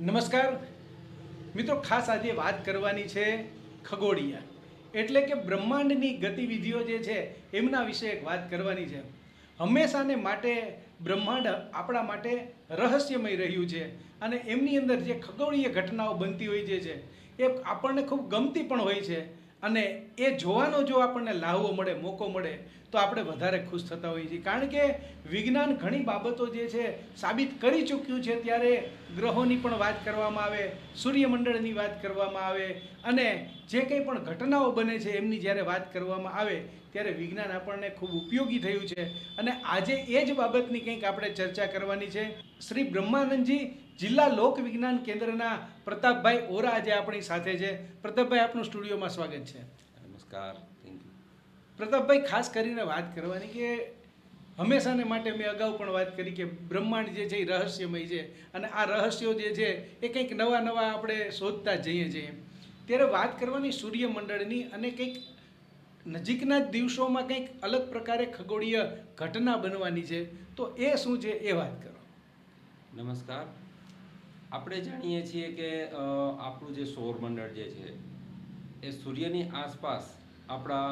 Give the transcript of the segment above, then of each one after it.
નમસ્કાર. મિત્રો, ખાસ આજે વાત કરવાની છે ખગોળિયા. એટલે કે બ્રહ્માંડની ગતિવિધિઓ જે છે, એમના વિશે એક વાત કરવાની છે. હંમેશાને માટે બ્રહ્માંડ આપણા માટે રહસ્યમય રહ્યું છે અને એમની અંદર જે ખગોળીય ઘટનાઓ બનતી હોય જે છે, એ આપણને ખૂબ ગમતી પણ હોય છે અને એ જોવાનો જો આપણને લાહવો મળે, મોકો મળે, તો આપણે વધારે ખુશ થતા હોઈએ છીએ. કારણ કે વિજ્ઞાન ઘણી બાબતો જે છે, સાબિત કરી ચૂક્યું છે ત્યારે ગ્રહોની પણ વાત કરવામાં આવે સૂર્યમંડળની વાત કરવામાં આવે અને જે કંઈ પણ ઘટનાઓ બને છે એમની જ્યારે વાત કરવામાં આવે ત્યારે વિજ્ઞાન આપણને ખૂબ ઉપયોગી થયું છે. અને આજે એ જ બાબતની કંઈક આપણે ચર્ચા કરવાની છે. શ્રી બ્રહ્માનંદજી જિલ્લા લોક વિજ્ઞાન કેન્દ્રના પ્રતાપભાઈ ઓરા આજે આપણી સાથે છે. પ્રતાપભાઈ આપનું સ્ટુડિયોમાં સ્વાગત છે. નમસ્કાર પ્રતાપભાઈ ખાસ કરીને વાત કરવાની કે હંમેશાને માટે મેં અગાઉ પણ વાત કરી કે બ્રહ્માંડ જે છે એ રહસ્યમય છે અને આ રહસ્યો જે છે એ કંઈક નવા નવા આપણે શોધતા જઈએ છીએ. ત્યારે વાત કરવાની સૂર્યમંડળની અને કંઈક નજીકના જ દિવસોમાં કંઈક અલગ પ્રકારે ખગોળીય ઘટના બનવાની છે. તો એ શું છે એ વાત કરો. નમસ્કાર. આપણે જાણીએ છીએ કે આપણું જે સૌરમંડળ જે છે એ સૂર્યની આસપાસ આપણા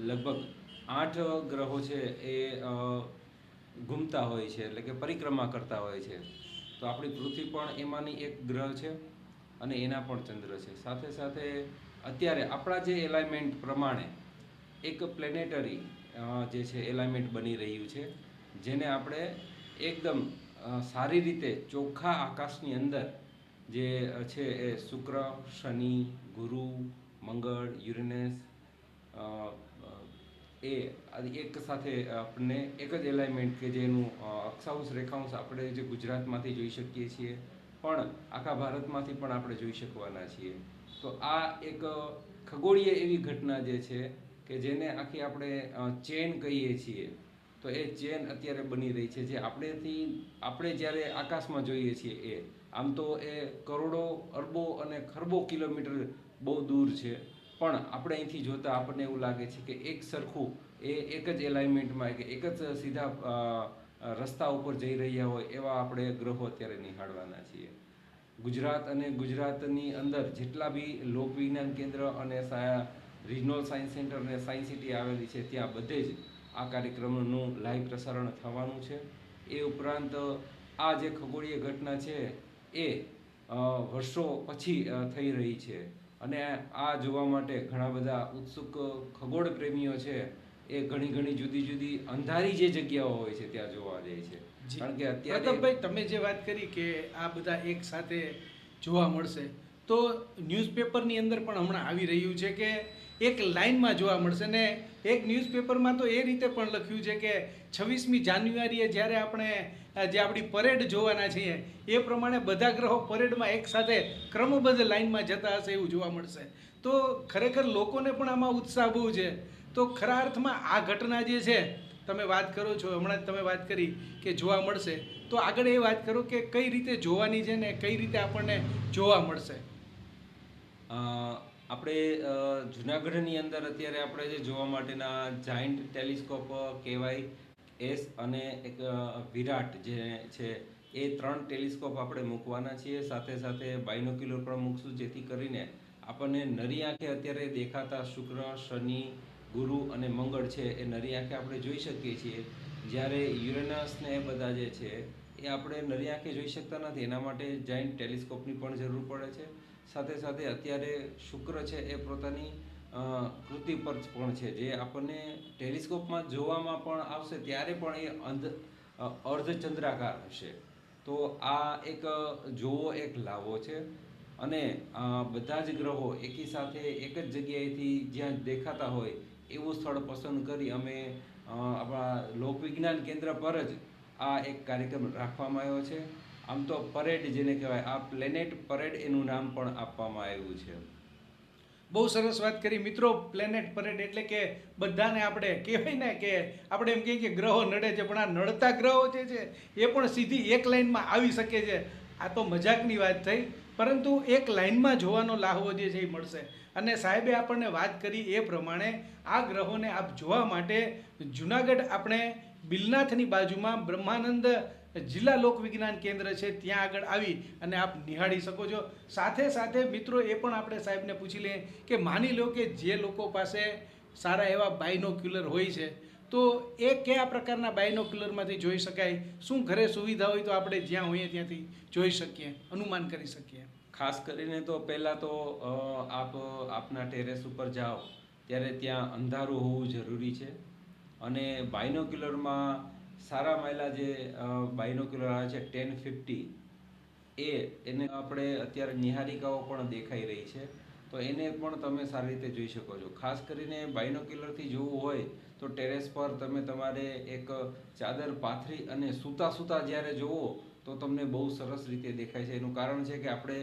લગભગ આઠ ગ્રહો છે એ ઘૂમતા હોય છે, એટલે કે પરિક્રમા કરતા હોય છે. તો આપણી પૃથ્વી પણ એમાંની એક ગ્રહ છે અને એના પણ ચંદ્ર છે. સાથે સાથે અત્યારે આપણા જે એલાઇમેન્ટ પ્રમાણે એક પ્લેનેટરી જે છે એલાઇમેન્ટ બની રહ્યું છે, જેને આપણે એકદમ સારી રીતે ચોખ્ખા આકાશની અંદર જે છે એ શુક્ર, શનિ, ગુરુ, મંગળ, યુરેનસ એ એક સાથે આપણને એક જ એલાઇનમેન્ટ કે જેનું અક્ષાંશ રેખાંશ આપણે જે ગુજરાતમાંથી જોઈ શકીએ છીએ, પણ આખા ભારતમાંથી પણ આપણે જોઈ શકવાના છીએ. તો આ એક ખગોળીય એવી ઘટના જે છે કે જેને આખી આપણે ચેન કહીએ છીએ. તો એ ચેન અત્યારે બની રહી છે જે આપણેથી, આપણે જ્યારે આકાશમાં જોઈએ છીએ એ, આમ તો એ કરોડો અરબો અને ખરબો કિલોમીટર બહુ દૂર છે. પણ આપણે અહીંથી જોતા આપણને એવું લાગે છે કે એક સરખું, એ એક જ એલાઇનમેન્ટમાં કે એક જ સીધા રસ્તા ઉપર જઈ રહ્યા હોય એવા આપણે ગ્રહો અત્યારે નિહાળવાના છીએ. ગુજરાત અને ગુજરાતની અંદર જેટલા બી લોક વિજ્ઞાન કેન્દ્ર અને રિજનલ સાયન્સ સેન્ટર અને સાયન્સ સિટી આવેલી છે ત્યાં બધે જ આ કાર્યક્રમનું લાઈવ પ્રસારણ થવાનું છે. એ ઉપરાંત, આ જે ખગોળીય ઘટના છે એ વર્ષો પછી થઈ રહી છે. અને આ જોવા માટે ઘણા બધા ઉત્સુક ખગોળ પ્રેમીઓ છે એ ઘણી ઘણી જુદી જુદી અંધારી જે જગ્યાઓ હોય છે ત્યાં જોવા જાય છે. કારણ કે અત્યારે ભાઈ તમે જે વાત કરી કે આ બધા એક સાથે જોવા મળશે તો ન્યૂઝપેપરની અંદર પણ હમણાં આવી રહ્યું છે કે એક લાઇનમાં જોવા મળશે ને એક ન્યૂઝપેપરમાં તો એ રીતે પણ લખ્યું છે કે છવ્વીસમી જાન્યુઆરીએ જ્યારે આપણે જે આપણી પરેડ જોવાના છીએ, એ પ્રમાણે બધા ગ્રહો પરેડમાં એક સાથે ક્રમબદ્ધ લાઇનમાં જતા હશે એવું જોવા મળશે. તો ખરેખર લોકોને પણ આમાં ઉત્સાહ બહુ છે. તો ખરા અર્થમાં આ ઘટના જે છે, તમે વાત કરો છો, હમણાં જ તમે વાત કરી કે જોવા મળશે. તો આગળ એ વાત કરો કે કઈ રીતે જોવાની છે ને કઈ રીતે આપણને જોવા મળશે? આપણે જુનાગઢની અંદર અત્યારે આપણે જે જોવા માટેના જાઇન્ટ ટેલિસ્કોપ કહેવાય એસ અને એક વિરાટ જે છે, એ ત્રણ ટેલિસ્કોપ આપણે મૂકવાના છીએ. સાથે સાથે બાયનોક્યુલર પણ મૂકશું, જેથી કરીને આપણને નરી આંખે અત્યારે દેખાતા શુક્ર, શનિ, ગુરુ અને મંગળ છે, એ નરી આંખે આપણે જોઈ શકીએ છીએ. જ્યારે યુરેનસ ને એ બધા જે છે, એ આપણે નરી આંખે જોઈ શકતા નથી. એના માટે જાઇન્ટ ટેલિસ્કોપની પણ જરૂર પડે છે. સાથે સાથે અત્યારે શુક્ર છે એ પોતાની કૃતિ પર પણ છે. જે આપણને ટેલિસ્કોપમાં જોવામાં પણ આવશે ત્યારે પણ એ અંધ અર્ધચંદ્રાકાર હશે. તો આ એક જોવો એક લાવો છે. અને બધા જ ગ્રહો એકી સાથે એક જ જગ્યાએથી જ્યાં દેખાતા હોય એવું સ્થળ પસંદ કરી અમે આપણા લોકવિજ્ઞાન કેન્દ્ર પર જ આ એક કાર્યક્રમ રાખવામાં આવ્યો છે. આમ તો પરેડ જેને કહેવાય, આ પ્લેનેટ પરેડ એનું નામ પણ આપવામાં આવ્યું છે. બહુ સરસ વાત કરી. મિત્રો પ્લેનેટ પરેડ એટલે કે બધાને આપણે કહેવાય ને કે આપણે એમ કહીએ કે ગ્રહો નડે છે, પણ આ નડતા ગ્રહો જે છે, એ પણ સીધી એક લાઇનમાં આવી શકે છે. આ તો મજાકની વાત થઈ. પરંતુ એક લાઇનમાં જોવાનો લાહવો જે છે એ મળશે. અને સાહેબે આપણને વાત કરી એ પ્રમાણે આ ગ્રહોને આપ જોવા માટે જુનાગઢ આપણે બિલનાથની બાજુમાં બ્રહ્માનંદ જિલ્લા લોકવિજ્ઞાન કેન્દ્ર છે, ત્યાં આગળ આવી અને આપ નિહાળી શકો છો. સાથે સાથે મિત્રો એ પણ આપણે સાહેબને પૂછી લઈએ કે માની લો કે જે લોકો પાસે સારા એવા બાયનોક્યુલર હોય છે, તો એ કયા પ્રકારના બાયનોક્યુલરમાંથી જોઈ શકાય? શું ઘરે સુવિધા હોય તો આપણે જ્યાં હોઈએ ત્યાંથી જોઈ શકીએ, અનુમાન કરી શકીએ? ખાસ કરીને તો પહેલાં તો આપ આપના ટેરેસ ઉપર જાઓ, ત્યારે ત્યાં અંધારું હોવું જરૂરી છે. અને બાયનોક્યુલરમાં સારા માયલા જે બાયનોક્યુલર આવે છે ટેન ફિફ્ટી એ એને આપણે અત્યારે નિહારિકાઓ પણ દેખાઈ રહી છે. તો એને પણ તમે સારી રીતે જોઈ શકો છો. ખાસ કરીને બાયનોક્યુલરથી જોવું હોય તો ટેરેસ પર તમે તમારે એક ચાદર પાથરી અને સૂતા સૂતા જ્યારે જોવો તો તમને બહુ સરસ રીતે દેખાય છે. એનું કારણ છે કે આપણે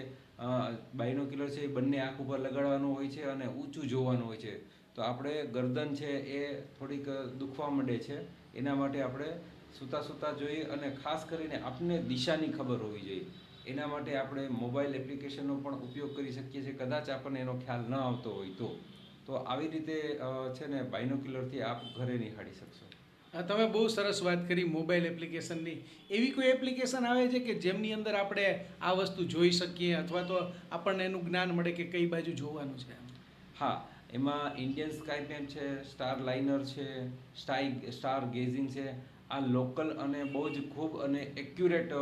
બાયનોક્યુલર છે એ બંને આંખ ઉપર લગાડવાનું હોય છે અને ઊંચું જોવાનું હોય છે. તો આપણે ગરદન છે એ થોડીક દુખવા માંડે છે. એના માટે આપણે સૂતા સૂતા જોઈએ અને ખાસ કરીને આપને દિશાની ખબર હોવી જોઈએ. એના માટે આપણે મોબાઈલ એપ્લિકેશનનો પણ ઉપયોગ કરી શકીએ છીએ. કદાચ આપણને એનો ખ્યાલ ન આવતો હોય તો. તો આવી રીતે છે ને બાયનોક્યુલરથી આપ ઘરે નિહાળી શકશો. તમે બહુ સરસ વાત કરી મોબાઈલ એપ્લિકેશનની. એવી કોઈ એપ્લિકેશન આવે છે કે જેમની અંદર આપણે આ વસ્તુ જોઈ શકીએ અથવા તો આપણને એનું જ્ઞાન મળે કે કઈ બાજુ જોવાનું છે હા એમાં ઇન્ડિયન સ્કાય છે સ્ટાર લાઇનર છે સ્ટાઈ સ્ટાર ગેઝિંગ છે. આ લોકલ અને બહુ જ ખૂબ અને એક્યુરેટ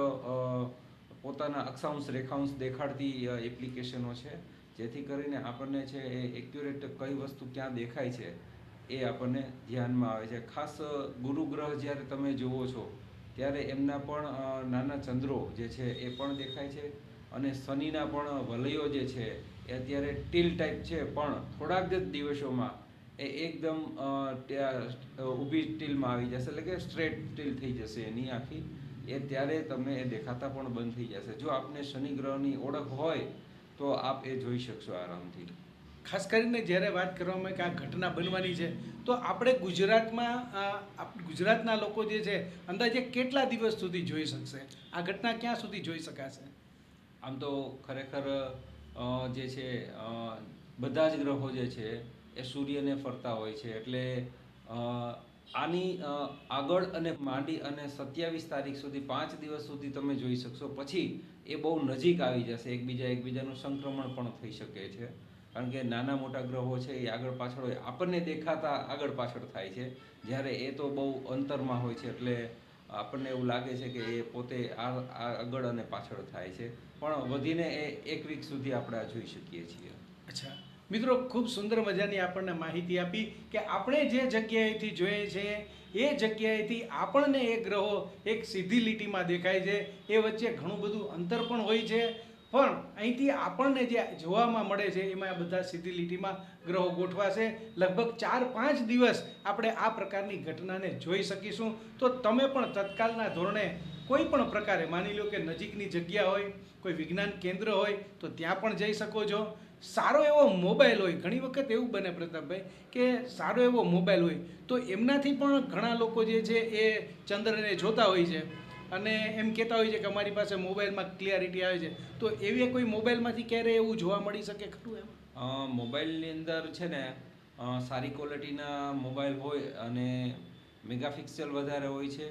પોતાના અક્ષાંશ, રેખાંશ દેખાડતી એપ્લિકેશનો છે. જેથી કરીને આપણને છે એ એક્યુરેટ કઈ વસ્તુ ક્યાં દેખાય છે એ આપણને ધ્યાનમાં આવે છે. ખાસ ગુરુગ્રહ જ્યારે તમે જુઓ છો, ત્યારે એમના પણ નાના ચંદ્રો જે છે એ પણ દેખાય છે અને શનિના પણ વલયો જે છે એ અત્યારે ટીલ ટાઈપ છે પણ થોડાક જ દિવસોમાં એ એકદમ ઊભી ટીલમાં આવી જશે એટલે કે સ્ટ્રેટ ટીલ થઈ જશે એની આખી. એ ત્યારે તમને એ દેખાતા પણ બંધ થઈ જશે. જો આપને શનિ ગ્રહની ઓળખ હોય તો આપ એ જોઈ શકશો આરામથી. ખાસ કરીને જ્યારે વાત કરવામાં આવે કે આ ઘટના બનવાની છે તો આપણે ગુજરાતમાં ગુજરાતના લોકો જે છે અંદાજે કેટલા દિવસ સુધી જોઈ શકશે? આ ઘટના ક્યાં સુધી જોઈ શકાશે? આમ તો ખરેખર જે છે બધા જ ગ્રહો જે છે, એ સૂર્યને ફરતા હોય છે. એટલે આની આગળ અને માંડી અને સત્યાવીસ તારીખ સુધી પાંચ દિવસ સુધી તમે જોઈ શકશો. પછી એ બહુ નજીક આવી જશે. એકબીજા એકબીજાનું સંક્રમણ પણ થઈ શકે છે. કારણ કે નાના મોટા ગ્રહો છે, એ આગળ પાછળ હોય. આપણને દેખાતા આગળ પાછળ થાય છે. જ્યારે એ તો બહુ અંતરમાં હોય છે. એટલે આપણને એવું લાગે છે કે એ પોતે આ આગળ અને પાછળ થાય છે. પણ વધીને એ એક વીક સુધી આપણે આ જોઈ શકીએ છીએ. અચ્છા. મિત્રો, ખૂબ સુંદર મજાની આપણને માહિતી આપી કે આપણે જે જગ્યાએથી જોઈએ છીએ એ જગ્યાએથી આપણને એ ગ્રહો એક સીધી લીટીમાં દેખાય છે. એ વચ્ચે ઘણું બધું અંતર પણ હોય છે. પણ અહીંથી આપણને જે જોવામાં મળે છે, એમાં આ બધા સીધી લીટીમાં ગ્રહો ગોઠવાશે. લગભગ ચાર પાંચ દિવસ આપણે આ પ્રકારની ઘટનાને જોઈ શકીશું. તો તમે પણ તત્કાલના ધોરણે કોઈ પણ પ્રકારે માની લો કે નજીકની જગ્યા હોય, કોઈ વિજ્ઞાન કેન્દ્ર હોય, તો ત્યાં પણ જઈ શકો છો. સારો એવો મોબાઈલ હોય, ઘણી વખત એવું બને પ્રતાપભાઈ, કે સારો એવો મોબાઈલ હોય, તો એમનાથી પણ ઘણા લોકો જે છે એ ચંદ્રને જોતા હોય છે. અને એમ કહેતા હોય છે કે અમારી પાસે મોબાઈલમાં ક્લિયરિટી આવે છે. તો એવી કોઈ મોબાઈલમાંથી ક્યારે એવું જોવા મળી શકે ખરું એમ? મોબાઈલની અંદર છે ને સારી ક્વોલિટીના મોબાઈલ હોય અને મેગાપિક્સેલ વધારે હોય છે.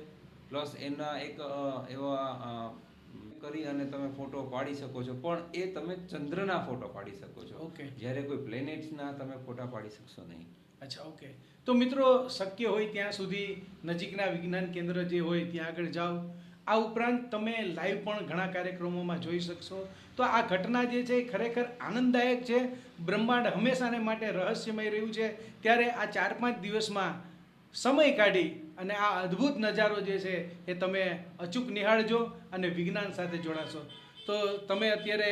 પ્લસ એના એક એવા કરી અને તમે ફોટો પાડી શકો છો. પણ એ તમે ચંદ્રના ફોટો પાડી શકો છો. ઓકે. જ્યારે કોઈ પ્લેનેટ્સના તમે ફોટા પાડી શકશો નહીં. અચ્છા ઓકે. તો મિત્રો શક્ય હોય ત્યાં સુધી નજીકના વિજ્ઞાન કેન્દ્ર જે હોય ત્યાં આગળ જાઓ. આ ઉપરાંત તમે લાઈવ પણ ઘણા કાર્યક્રમોમાં જોઈ શકશો. તો આ ઘટના જે છે એ ખરેખર આનંદદાયક છે. બ્રહ્માંડ હંમેશાને માટે રહસ્યમય રહ્યું છે. ત્યારે આ ચાર પાંચ દિવસમાં સમય કાઢી અને આ અદ્ભુત નજારો જે છે એ તમે અચૂક નિહાળજો અને વિજ્ઞાન સાથે જોડાશો. તો તમે અત્યારે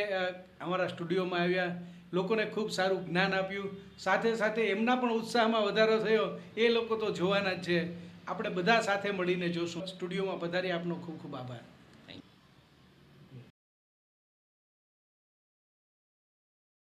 અમારા સ્ટુડિયોમાં આવ્યા. લોકોને ખૂબ સારું જ્ઞાન આપ્યું. સાથે સાથે એમના પણ ઉત્સાહમાં વધારો થયો. એ લોકો તો જોવાના જ છે. આપણે બધા સાથે મળીને જોશું. સ્ટુડિયોમાં પધારી આપનો ખૂબ ખૂબ આભાર.